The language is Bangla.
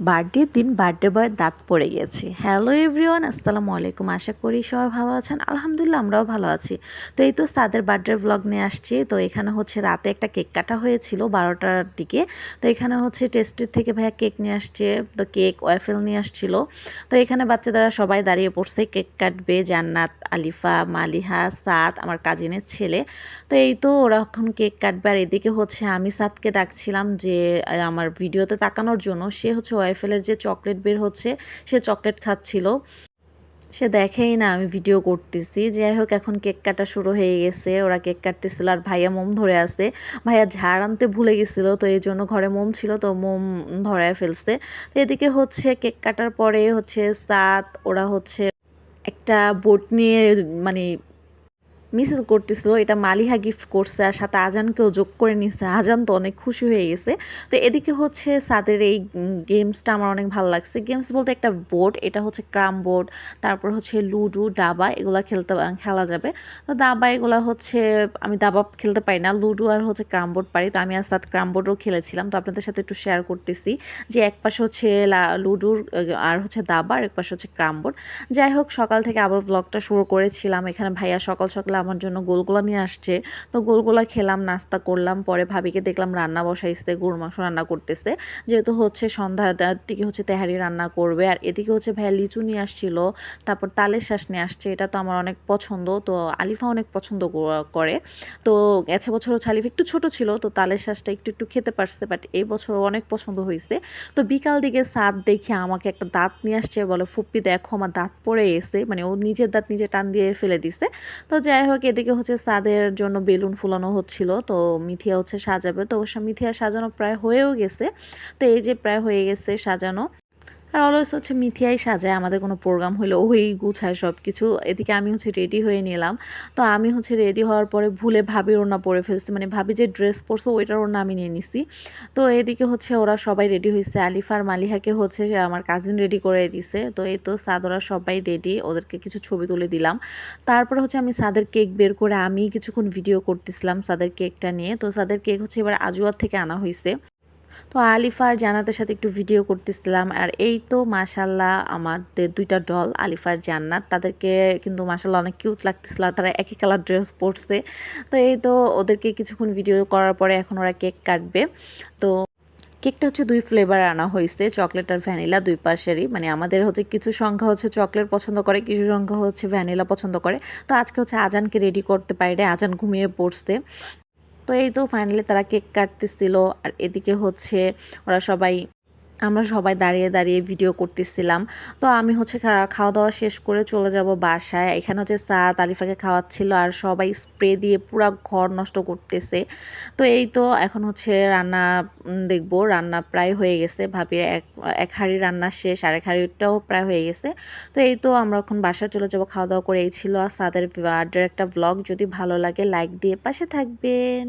বার্থডের দিন, বার্থডে বয়ের দাঁত পড়ে গেছে। হ্যালো এভরিওয়ান, আসসালামু আলাইকুম। আশা করি সবাই ভালো আছেন। আলহামদুলিল্লাহ, আমরাও ভালো আছি। তো এই তো তাদের বার্থডে ব্লগ নিয়ে আসছি। তো এখানে হচ্ছে রাতে একটা কেক কাটা হয়েছিল বারোটার দিকে। তো এখানে হচ্ছে টেস্টের থেকে ভাইয়া কেক নিয়ে আসছে, তো কেক, ওয়েফেল নিয়ে আসছিল। তো এখানে বাচ্চাদের সবাই দাঁড়িয়ে পড়ছে, কেক কাটবে। জান্নাত, আলিফা, মালিহা, সাদ, আমার কাজিনের ছেলে। তো এই তো ওরা এখন কেক কাটবে। আর এদিকে হচ্ছে আমি সাদকে ডাকছিলাম যে আমার ভিডিওতে তাকানোর জন্য। সে হচ্ছে ওয়াইফেলের যে চকলেট বের হচ্ছে, সে চকলেট খাচ্ছিল। সে দেখেই না আমি ভিডিও করতেছি যাই হোক এখন কেক কাটা শুরু হয়ে গেছে, ওরা কেক কাটতেছিল আর ভাইয়া মোম ধরে আছে। ভাইয়া ঝাড় আনতে ভুলে গেছিল, তো এই জন্য ঘরে মোম ছিল, তো মোম ধরায় ফেলছে। তো এদিকে হচ্ছে কেক কাটার পরে হচ্ছে সাত, ওরা হচ্ছে একটা বোট নিয়ে মানে মিছিল করতেছিল, এটা মালিহা গিফট করছে আর সাথে আজানকেও যোগ করে নিছে। আজান তো অনেক খুশি হয়ে গেছে। তো এদিকে হচ্ছে সাদের এই গেমসটা আমার অনেক ভালো লাগছে। গেমস বলতে একটা বোর্ড এটা হচ্ছে ক্রাম বোর্ড তারপর হচ্ছে লুডু ডাবা এগুলো খেলতে, খেলা যাবে। তো দাবা এগুলো হচ্ছে, আমি দাবা খেলতে পারি না, লুডু আর হচ্ছে ক্রাম বোর্ড পারি। তো আমি আর সাথে ক্রাম বোর্ডও খেলেছিলাম। তো আপনাদের সাথে একটু শেয়ার করতেছি যে এক পাশে হচ্ছে লুডুর আর হচ্ছে দাবা, আর এক পাশে হচ্ছে ক্রাম বোর্ড যাই হোক, সকাল থেকে আবার ব্লগটা শুরু করেছিলাম। এখানে ভাইয়া সকাল সকালে আমার জন্য গোলগোলা নিয়ে আসছে। তো গোলগোলা খেলাম, নাস্তা করলাম, পরে ভাবিকে দেখলাম রান্না বসাইছে গরু মাংস রান্না করতেছে। যেহেতু হচ্ছে সন্ধ্যার দিকে হচ্ছে তেহারি রান্না করবে। আর এদিকে হচ্ছে ভাইয়া লিচু নিয়ে আসছিল, তারপর তালের শ্বাস নিয়ে আসছে। এটা তো আমার অনেক পছন্দ। তো আলিফা অনেক পছন্দ করে। তো গেছে বছর হচ্ছে আলিফা একটু ছোট ছিল, তো তালের শ্বাসটা একটু একটু খেতে পারছে। বাট এই বছর অনেক পছন্দ হয়েছে তো বিকাল দিকে সাত দেখে আমাকে একটা দাঁত নিয়ে আসছে। বলে, ফুপ্পি, দেখো, আমার দাঁত পড়ে এসে মানে ও নিজের দাঁত নিজে টান দিয়ে ফেলে দিছে। তো যাই হোক এদিকে হচ্ছে সাদের জন্য বেলুন ফুলানো হচ্ছিল, তো মিথিয়া হচ্ছে সাজাবে। তো অবশ্য মিথিয়া সাজানো প্রায় হয়েও গেছে। তো এই যে প্রায় হয়ে গেছে সাজানো আর অলওয়েজ হচ্ছে মিথিয়াই সাজায়, আমাদের কোনো প্রোগ্রাম হলে ওই গুছায় সব কিছু এদিকে আমি হচ্ছে রেডি হয়ে নিলাম। তো আমি হচ্ছে রেডি হওয়ার পরে ভুলে ভাবির ওনা পরে ফেলছি। মানে ভাবি যে ড্রেস পরছে, ওইটার ওনা আমি নিয়ে নিছি। তো এদিকে হচ্ছে ওরা সবাই রেডি হয়েছে। আলিফার মালিহাকে হচ্ছে আমার কাজিন রেডি করে দিছে। তো এই তো সাদরা সবাই রেডি ওদেরকে কিছু ছবি তুলে দিলাম। তারপরে হচ্ছে আমি সাদের কেক বের করে আমি কিছুক্ষণ ভিডিও করতেছিলাম সাদের কেকটা নিয়ে। তো সাদের কেক হচ্ছে এবার আজুয়ার থেকে আনা হয়েছে তো আলিফার জান্নাতের সাথে একটু ভিডিও করতেছিলাম, আর এই তো মাশাল্লাহ আমাদের দুইটা ডল আলিফার জান্নাত, তাদেরকে কিন্তু মাশাল্লাহ অনেক কিউট লাগতেছিল তারা একই কালার ড্রেস পরছে। তো এই তো ওদেরকে কিছুক্ষণ ভিডিও করার পরে এখন ওরা কেক কাটবে। তো কেকটা হচ্ছে দুই ফ্লেভার আনা হয়েছে চকলেট আর ভ্যানিলা দুই পাশেরই। মানে আমাদের হচ্ছে কিছু সংখ্যা হচ্ছে চকলেট পছন্দ করে, কিছু সংখ্যা হচ্ছে ভ্যানিলা পছন্দ করে। তো আজকে হচ্ছে আজানকে রেডি করতে পারে আজান ঘুমিয়ে পড়ছে। তো এই তো ফাইনালি তারা কেক কাটতেছিল আর এদিকে হচ্ছে ওরা সবাই আমরা সবাই দাঁড়িয়ে দাঁড়িয়ে ভিডিও করতেছিলাম। তো আমি হচ্ছে খাওয়া দাওয়া শেষ করে চলে যাব বাসায়। এখানে হচ্ছে সাত আলিফাকে খাওয়াচ্ছিল আর সবাই স্প্রে দিয়ে পুরো ঘর নষ্ট করতেছে। তো এই তো এখন হচ্ছে রান্না দেখব। রান্না প্রায় হয়ে গেছে। ভাবি এক এক হাঁড়ি রান্না শেষ আর এক হাঁড়িটাও প্রায় হয়ে গেছে। তো এই তো আমরা এখন বাসায় চলে যাব। খাওয়া দাওয়া করে এই ছিল আর সাদের বার্থডের একটা ব্লগ যদি ভালো লাগে লাইক দিয়ে পাশে থাকবেন।